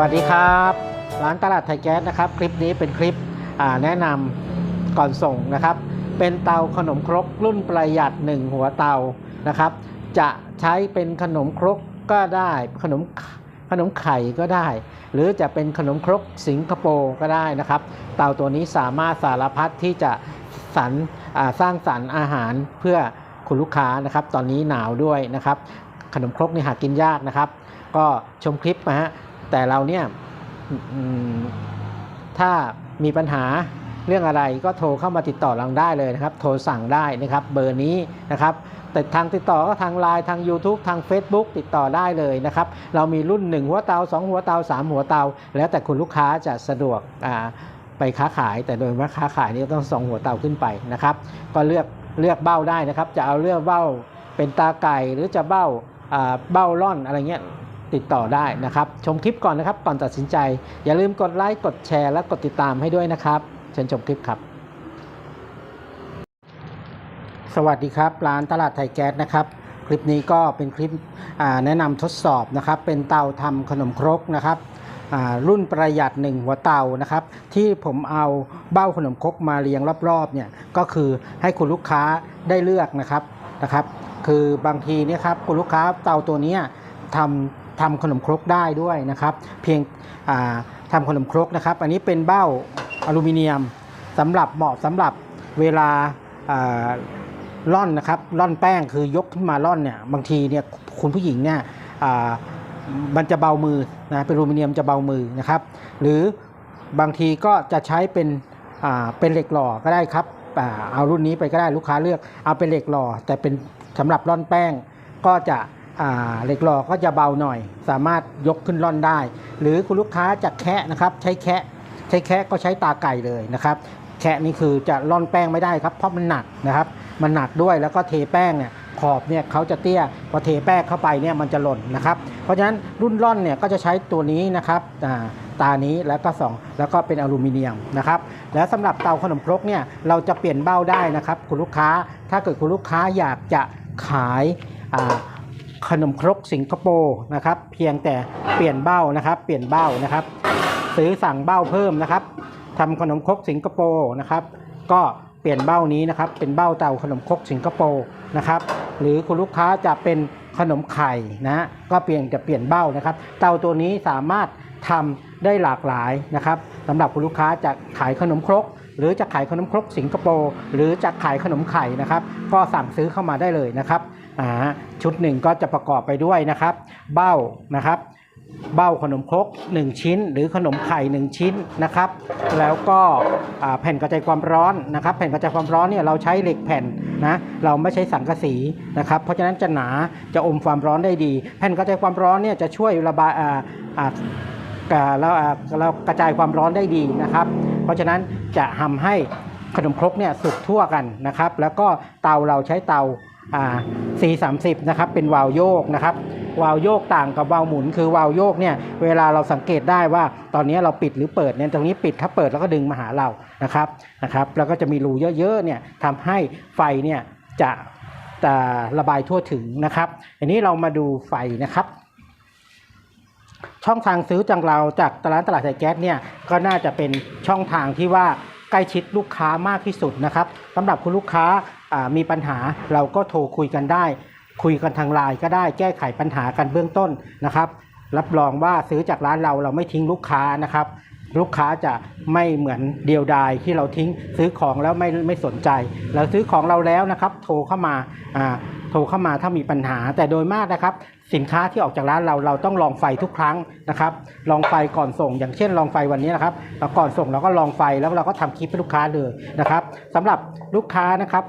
สวัสดีครับ ร้านตลาดไทยแก๊สนะครับ คลิปนี้เป็นคลิปแนะนำก่อนส่งนะครับ เป็นเตาขนมครกรุ่นประหยัด 1 หัวเตานะครับ จะใช้เป็นขนมครกก็ได้ขนมขนมไข่ก็ได้ หรือจะเป็นขนมครกสิงคโปร์ก็ได้นะครับ เตาตัวนี้สามารถสารพัดที่จะสรรสร้างสรรค์อาหารเพื่อคุณลูกค้านะครับ ตอนนี้หนาวด้วยนะครับ ขนมครกนี่หากินยากนะครับ ก็ชมคลิปนะฮะ แต่เราเนี่ยถ้ามีปัญหาเรื่องอะไรก็โทรเข้ามาติดต่อเราได้เลยนะครับ โทรสั่งได้นะครับเบอร์นี้นะครับ แต่ทางติดต่อก็ทางไลน์ทาง YouTube ทาง Facebook ติดต่อได้เลยนะครับ เรามีรุ่น 1 หัวเตา 2 หัวเตา 3 หัวเตา แล้วแต่คุณลูกค้าจะสะดวกไปค้าขาย แต่โดยว่าค้าขายนี่ต้อง 2 หัวเตาขึ้นไปนะครับ ก็เลือกเลือกเบ้าได้นะครับ จะเอาเลือกเบ้าเป็นตาไก่หรือจะเบ้าอ่าเบ้าล่อนอะไรเงี้ย ติดต่อได้นะครับ ชมคลิปก่อนนะครับ ก่อนตัดสินใจ อย่าลืมกดไลค์กดแชร์และกดติดตามให้ด้วยนะครับเชิญชมคลิปครับสวัสดีครับร้านตลาดไทยแก๊สนะครับ คลิปนี้ก็เป็นคลิปแนะนำทดสอบนะครับ เป็นเตาทำขนมครกนะครับรุ่นประหยัด1หัวเตานะครับ ที่ผมเอาเบ้าขนมครกมาเรียงรอบๆเนี่ยก็คือให้คุณลูกค้าได้เลือกนะครับนะครับ คือบางทีเนี่ยครับคุณลูกค้าเตาตัวนี้ทำ ทำขนมครกได้ด้วยนะครับ เพียงอ่าทำขนมครกนะครับ อันนี้เป็นเบ้าอลูมิเนียมสำหรับเหมาะสำหรับเวลาอ่อนนะครับร่อนแป้งคือยกขึ้นมาร่อนเนี่ยบางทีเนี่ยคุณผู้หญิงเนี่ยอามันจะเบามือนะเป็นอลูมิเนียมจะเบามือนะครับ หรือบางทีก็จะใช้เป็นเป็นเหล็กหล่อก็ได้ครับเอารุ่นนี้ไปก็ได้ลูกค้าเลือกเอาเป็นเหล็กหล่อ แต่เป็นสำหรับร่อนแป้งก็จะ เหล็กหล่อก็จะเบาหน่อย สามารถยกขึ้นร่อนได้ หรือคุณลูกค้าจะแคะนะครับ ใช้แคะใช้แคะก็ใช้ตาไก่เลยนะครับ แคะนี่คือจะร่อนแป้งไม่ได้ครับ เพราะมันหนักนะครับ มันหนักด้วยแล้วก็เทแป้งเนี่ยขอบเนี่ยเขาจะเตี้ยพอเทแป้งเข้าไปเนี่ยมันจะหล่นนะครับ เพราะฉะนั้นรุ่นร่อนเนี่ยก็จะใช้ตัวนี้นะครับอ่าตานี้แล้วก็สองแล้วก็เป็นอลูมิเนียมนะครับแล้วสำหรับเตาขนมครกเนี่ยเราจะเปลี่ยนเบ้าได้นะครับ คุณลูกค้าถ้าเกิดคุณลูกค้าอยากจะขายอ่า ขนมครกสิงคโปร์นะครับ เพียงแต่เปลี่ยนเบ้านะครับ เปลี่ยนเบ้านะครับ ซื้อสั่งเบ้าเพิ่มนะครับทำขนมครกสิงคโปร์นะครับ ก็เปลี่ยนเบ้านี้นะครับ เป็นเบ้าเตาขนมครกสิงคโปร์นะครับ หรือคุณลูกค้าจะเป็นขนมไข่นะก็เปลี่ยนจะเปลี่ยนเบ้านะครับ เตาตัวนี้สามารถทำได้หลากหลายนะครับสำหรับคุณลูกค้าจะขายขนมครก หรือจะขายขนมครกสิงคโปร์หรือจะขายขนมไข่นะครับ ก็สั่งซื้อเข้ามาได้เลยนะครับ ชุดหนึ่งก็จะประกอบไปด้วยนะครับ เบ้านะครับ เบ้าขนมครก 1 ชิ้น หรือขนมไข่ 1 ชิ้นนะครับ แล้วก็แผ่นกระจายความร้อนนะครับ แผ่นกระจายความร้อนเนี่ยเราใช้เหล็กแผ่นนะเราไม่ใช้สังกะสีนะครับ เพราะฉะนั้นจะหนาจะอมความร้อนได้ดี แผ่นกระจายความร้อนเนี่ยจะช่วยระบายอ่าอ่าอ่าเรากระจายความร้อนได้ดีนะครับ เพราะฉะนั้นจะทำให้ขนมครกเนี่ยสุกทั่วกันนะครับ แล้วก็เตาเราใช้เตา C30 นะครับเป็นวาล์วโยกนะครับวาล์วโยกต่างกับวาล์วหมุนคือวาล์วโยกเนี่ยเวลาเราสังเกตได้ว่าตอนนี้เราปิดหรือเปิดเนี่ยตรงนี้ปิดถ้าเปิดแล้วก็ดึงมาหาเรานะครับนะครับ แล้วก็จะมีรูเยอะๆเนี่ยทำให้ไฟเนี่ยจะจะระบายทั่วถึงนะครับอันนี้เรามาดูไฟนะครับ ช่องทางซื้อจากเราจากตลาดตลาดไทยแก๊สเนี่ยก็น่าจะเป็นช่องทางที่ว่าใกล้ชิดลูกค้ามากที่สุดนะครับสำหรับคุณลูกค้า มีปัญหาเราก็โทรคุยกันได้ คุยกันทางไลน์ก็ได้แก้ไขปัญหากันเบื้องต้นนะครับ รับรองว่าซื้อจากร้านเราเราไม่ทิ้งลูกค้านะครับ ลูกค้าจะไม่เหมือนเดียวดายที่เราทิ้งซื้อของแล้วไม่ไม่สนใจ เราซื้อของเราแล้วนะครับ โทรเข้ามาอ่าโทรเข้ามาถ้ามีปัญหา แต่โดยมากนะครับ สินค้าที่ออกจากร้านเราเราต้องลองไฟทุกครั้งนะครับ ลองไฟก่อนส่ง อย่างเช่น ลองไฟวันนี้นะครับก่อนส่งเราก็ลองไฟแล้วเราก็ทำคลิปให้ลูกค้าเลยนะครับสำหรับลูกค้านะครับ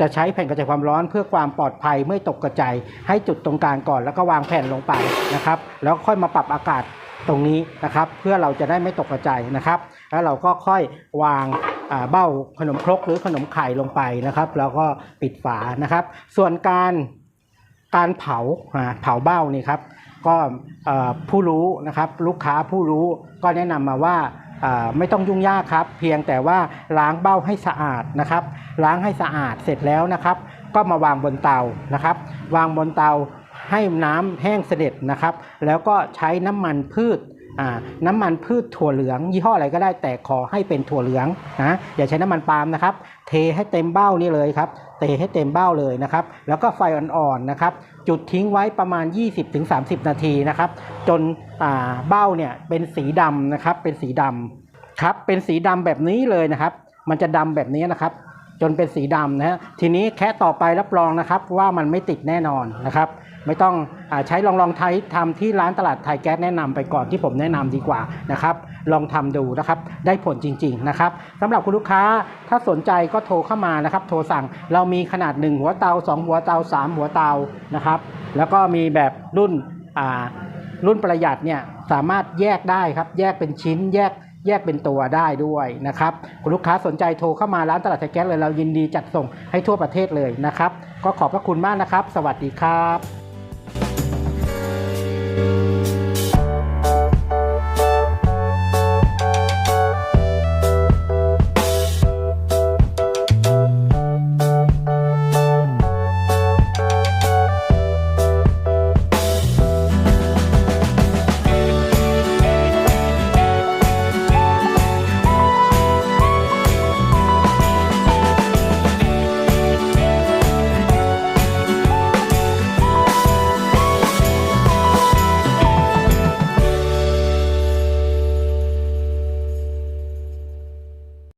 จะใช้แผ่นกระจายความร้อนเพื่อความปลอดภัยไม่ตกกระจายให้จุดตรงกลางก่อนแล้วก็วางแผ่นลงไปนะครับ แล้วค่อยมาปรับอากาศตรงนี้นะครับ เพื่อเราจะได้ไม่ตกกระจายนะครับ แล้วเราก็ค่อยวางเบ้าขนมครกหรือขนมไข่ลงไปนะครับ แล้วก็ปิดฝานะครับ ส่วนการการเผาเผาเบ้านี่ครับ ก็ผู้รู้นะครับ ลูกค้าผู้รู้ก็แนะนำมาว่า ไม่ต้องยุ่งยากครับ เพียงแต่ว่าล้างเบ้าให้สะอาดนะครับ ล้างให้สะอาดเสร็จแล้วนะครับ ก็มาวางบนเตานะครับ วางบนเตาให้น้ำแห้งเสด็จนะครับ แล้วก็ใช้น้ำมันพืชน้ำมันพืชถั่วเหลือง ยี่ห้ออะไรก็ได้แต่ขอให้เป็นถั่วเหลืองนะอย่าใช้น้ำมันปาล์มนะครับ เทให้เต็มเบ้านี่เลยครับ เทให้เต็มเบ้าเลยนะครับ แล้วก็ไฟอ่อนๆนะครับ จุดทิ้งไว้ประมาณ 20-30 นาทีนะครับ จนเบ้าเนี่ยเป็นสีดำนะครับ เป็นสีดำครับ เป็นสีดำแบบนี้เลยนะครับ มันจะดำแบบนี้นะครับ จนเป็นสีดำนะฮะทีนี้แค่ต่อไปรับรองนะครับว่ามันไม่ติดแน่นอนนะครับ ไม่ต้องอใช้ลองลองใช้ทำที่ร้านตลาดไทยแก๊สแนะนำไปก่อนที่ผมแนะนำดีกว่านะครับ ลองทำดูนะครับ ได้ผลจริง ๆ นะครับสำหรับคุณลูกค้าถ้าสนใจก็โทรเข้ามานะครับ โทรสั่งเรามีขนาด 1 หัวเตา 2 หัวเตา 3 หัวเตานะครับ แล้วก็มีแบบรุ่นอ่ารุ่นประหยัดเนี่ยสามารถแยกได้ครับ แยกเป็นชิ้นแยกแยกเป็นตัวได้ด้วยนะครับคุณลูกค้าสนใจโทรเข้ามาร้านตลาดไทยแก๊สเลยเรายินดีจัดส่งให้ทั่วประเทศเลยนะครับ ก็ขอบพระคุณมากนะครับ สวัสดีครับ